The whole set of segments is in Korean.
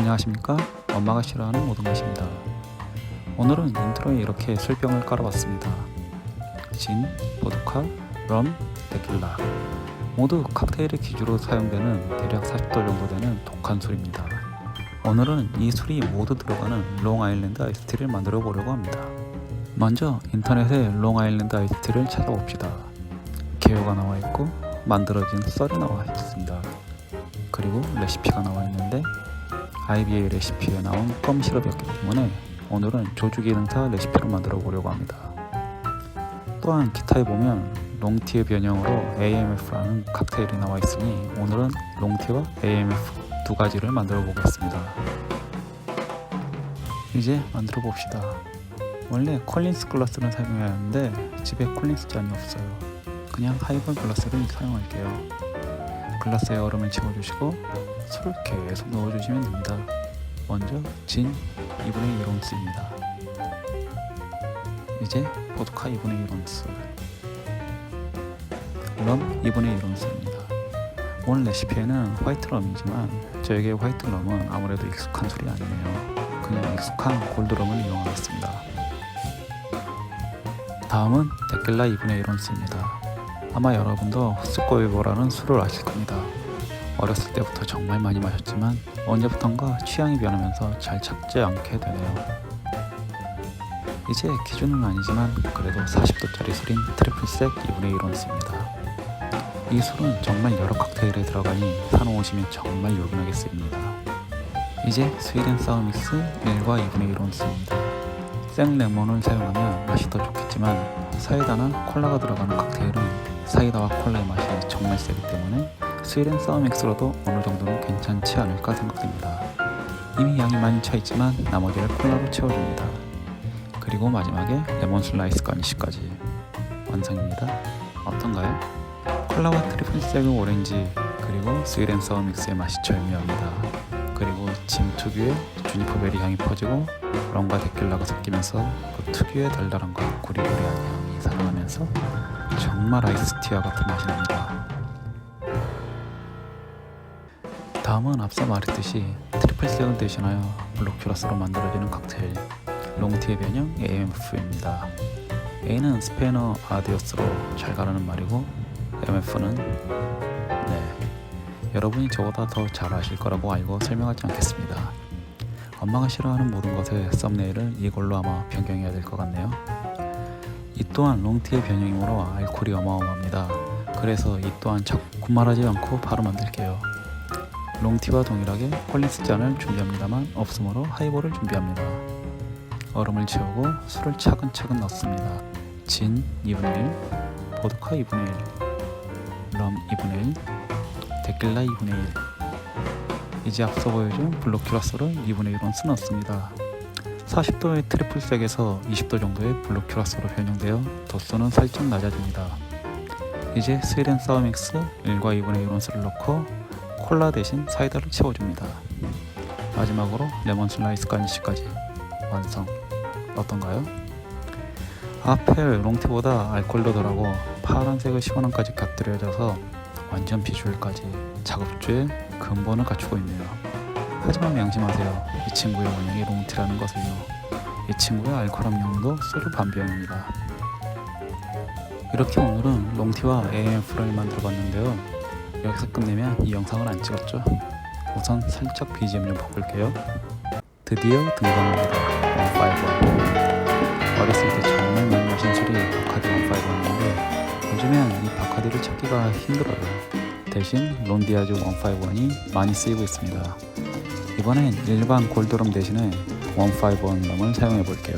안녕하십니까? 엄마가 싫어하는 모든 것입니다. 오늘은 인트로에 이렇게 술병을 깔아봤습니다. 진, 보드카, 럼, 데킬라. 모두 칵테일의 기주로 사용되는 대략 40도 정도 되는 독한 술입니다. 오늘은 이 술이 모두 들어가는 롱아일랜드 아이스티를 만들어 보려고 합니다. 먼저 인터넷에 롱아일랜드 아이스티를 찾아봅시다. 개요가 나와 있고 만들어진 썰이 나와 있습니다. 그리고 레시피가 나와 있는데 IBA 레시피에 나온 껌 시럽이었기 때문에 오늘은 조주 기능사 레시피로 만들어 보려고 합니다. 또한 기타에 보면 롱티의 변형으로 AMF라는 칵테일이 나와 있으니 오늘은 롱티와 AMF 두 가지를 만들어 보겠습니다. 이제 만들어 봅시다. 원래 콜린스 글라스를 사용해야 하는데 집에 콜린스 잔이 없어요. 그냥 하이볼 글라스를 사용할게요. 글라스에 얼음을 채워주시고 술을 계속 넣어주시면 됩니다. 먼저 진 2분의 1온스입니다. 이제 보드카 2분의 1온스, 럼 2분의 1온스입니다. 오늘 레시피에는 화이트 럼이지만 저에게 화이트 럼은 아무래도 익숙한 술이 아니네요. 그냥 익숙한 골드 럼을 이용하겠습니다. 다음은 데킬라 2분의 1온스입니다. 아마 여러분도 후스코이보라는 술을 아실 겁니다. 어렸을 때부터 정말 많이 마셨지만 언제부턴가 취향이 변하면서 잘 찾지 않게 되네요. 이제 기준은 아니지만 그래도 40도짜리 술인 트리플색 2분의 1온스입니다. 이 술은 정말 여러 칵테일에 들어가니 사놓으시면 정말 요긴하게 쓰입니다. 이제 스위덴 사우믹스 1과 2분의 1온스입니다. 생 레몬을 사용하면 맛이 더 좋겠지만 사이다나 콜라가 들어가는 칵테일은 사이다와 콜라의 맛이 정말 세기 때문에 스위덴 사우믹스로도 어느 정도는 괜찮지 않을까 생각됩니다. 이미 양이 많이 차 있지만 나머지를 콜라로 채워줍니다. 그리고 마지막에 레몬 슬라이스 가니쉬까지 완성입니다. 어떤가요? 콜라와 트리플 세그 오렌지 그리고 스위덴 사우믹스의 맛이 절묘합니다. 그리고 진 특유의 주니퍼베리 향이 퍼지고 럼과 데킬라가 섞이면서 그 특유의 달달함과 구리구리한 향이 살아나면서 정말 아이스티와 같은 맛이 납니다. 다음은 앞서 말했듯이 트리플 색을 대신하여 블록큐라스로 만들어지는 칵테일 롱티의 변형 AMF입니다. A는 스페인어 아디오스로 잘 가르는 말이고 MF는 네 여러분이 저보다 더 잘 아실 거라고 알고 설명하지 않겠습니다. 엄마가 싫어하는 모든 것의 썸네일을 이걸로 아마 변경해야 될 것 같네요. 이 또한 롱티의 변형이므로 알코올이 어마어마합니다. 그래서 이 또한 자꾸 말하지 않고 바로 만들게요. 롱티와 동일하게 콜린스 잔을 준비합니다만 없으므로 하이볼을 준비합니다. 얼음을 채우고 술을 차근차근 넣습니다. 진 2분의 1, 보드카 2분의 1, 럼 2분의 1, 데킬라 2분의 1 이제 앞서 보여준 블루큐라스를 2분의 1온스 넣습니다. 40도의 트리플 색에서 20도 정도의 블루큐라스로 변형되어 도수는 살짝 낮아집니다. 이제 스위덴 사우믹스 1과 2분의 1온스를 넣고 콜라 대신 사이다를 채워줍니다. 마지막으로 레몬 슬라이스 가니쉬까지 완성. 어떤가요? 앞에 롱티보다 덜하고 파란색의 시원함까지 곁들여져서 완전 비주얼까지 작업주의 근본을 갖추고 있네요. 하지만 명심하세요. 이 친구의 원형이 롱티라는 것을요. 이 친구의 알코올 함량도 소주 반병입니다. 이렇게 오늘은 롱티와 AMF를 만들어봤는데요. 여기서 끝내면 이 영상을 안 찍었죠? 우선 살짝 BGM 좀 바꿀게요. 드디어 등장합니다. 원파이브. 어렸을 때 정말 많이 마신 술이 바카디 원파이브였는데 요즘엔 이 바카디를 찾기가 힘들어요. 대신 론디아즈 151이 많이 쓰이고 있습니다. 이번엔 일반 골드럼 대신에 151럼을 사용해 볼게요.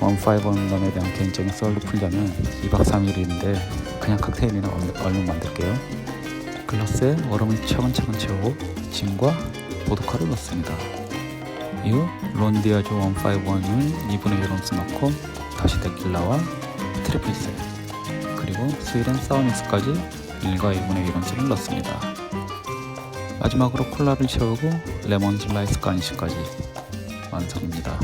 151럼에 대한 개인적인 썰을 풀자면 2박 3일인데 그냥 칵테일이나 얼- 얼른 만들게요. 글라스에 얼음을 차근차근 채우고 진과 보드카를 넣습니다. 이후 론디아즈 151을 2분의 1 온스 넣고 다시 데킬라와 트리플셋 그리고 스위덴 사우믹스까지 1과 2분의 1 온스를 넣습니다. 마지막으로 콜라를 채우고 레몬 슬라이스 가니쉬까지 완성입니다.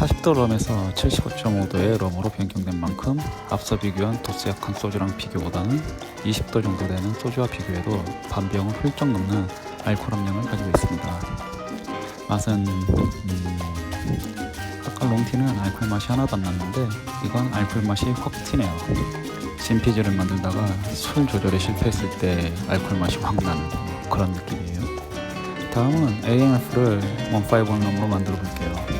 40도 럼에서 75.5도의 럼으로 변경된 만큼 앞서 비교한 도수 약한 소주랑 비교보다는 20도 정도 되는 소주와 비교해도 반병을 훌쩍 넘는 알코올 함량을 가지고 있습니다. 맛은 음, 아까 롱티는 알코올 맛이 하나도 안 났는데 이건 알코올 맛이 확 튀네요. 진피즈를 만들다가 술 조절에 실패했을 때 알코올 맛이 확 나는 그런 느낌이에요. 다음은 AMF를 151럼으로 만들어 볼게요.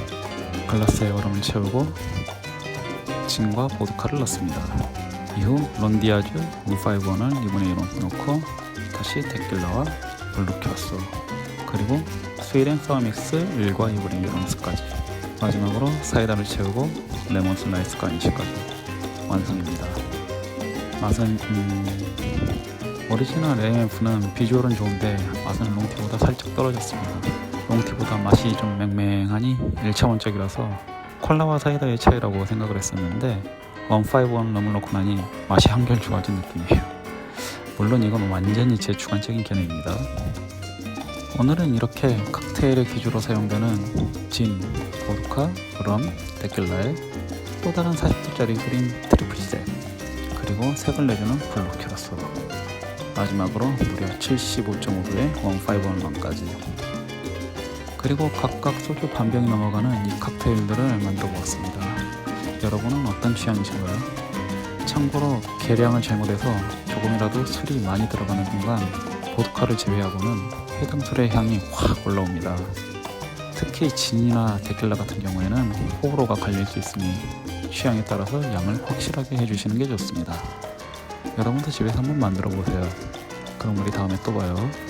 글라스에 얼음을 채우고 진과 보드카를 넣습니다. 이후 론디아주 151을 2분의 1로 넣고 다시 데킬라와 블루큐라스 그리고 스웨덴 서믹스 1과 2분의 1런스까지 마지막으로 사이다를 채우고 레몬 슬라이스 가니시까지 완성입니다. 맛은 음, 오리지널 AMF는 비주얼은 좋은데 맛은 롱티보다 살짝 떨어졌습니다. 롱티보다 맛이 좀 맹맹하니 1차원적이라서 콜라와 사이다의 차이라고 생각을 했었는데 151 럼을 넣고 나니 맛이 한결 좋아진 느낌이에요. 물론 이건 완전히 제 주관적인 견해입니다. 오늘은 이렇게 칵테일의 기주로 사용되는 진, 보드카, 럼, 데킬라에 또 다른 40도짜리 그린 트리플셋 그리고 색을 내주는 블루 큐라소 마지막으로 무려 75.5도의 151 럼까지 그리고 각각 소주 반 병이 넘어가는 이 칵테일들을 만들어 보았습니다. 여러분은 어떤 취향이신가요? 참고로 계량을 잘못해서 조금이라도 술이 많이 들어가는 순간 보드카를 제외하고는 해당 술의 향이 확 올라옵니다. 특히 진이나 데킬라 같은 경우에는 호불호가 갈릴 수 있으니 취향에 따라서 양을 확실하게 해주시는 게 좋습니다. 여러분도 집에서 한번 만들어 보세요. 그럼 우리 다음에 또 봐요.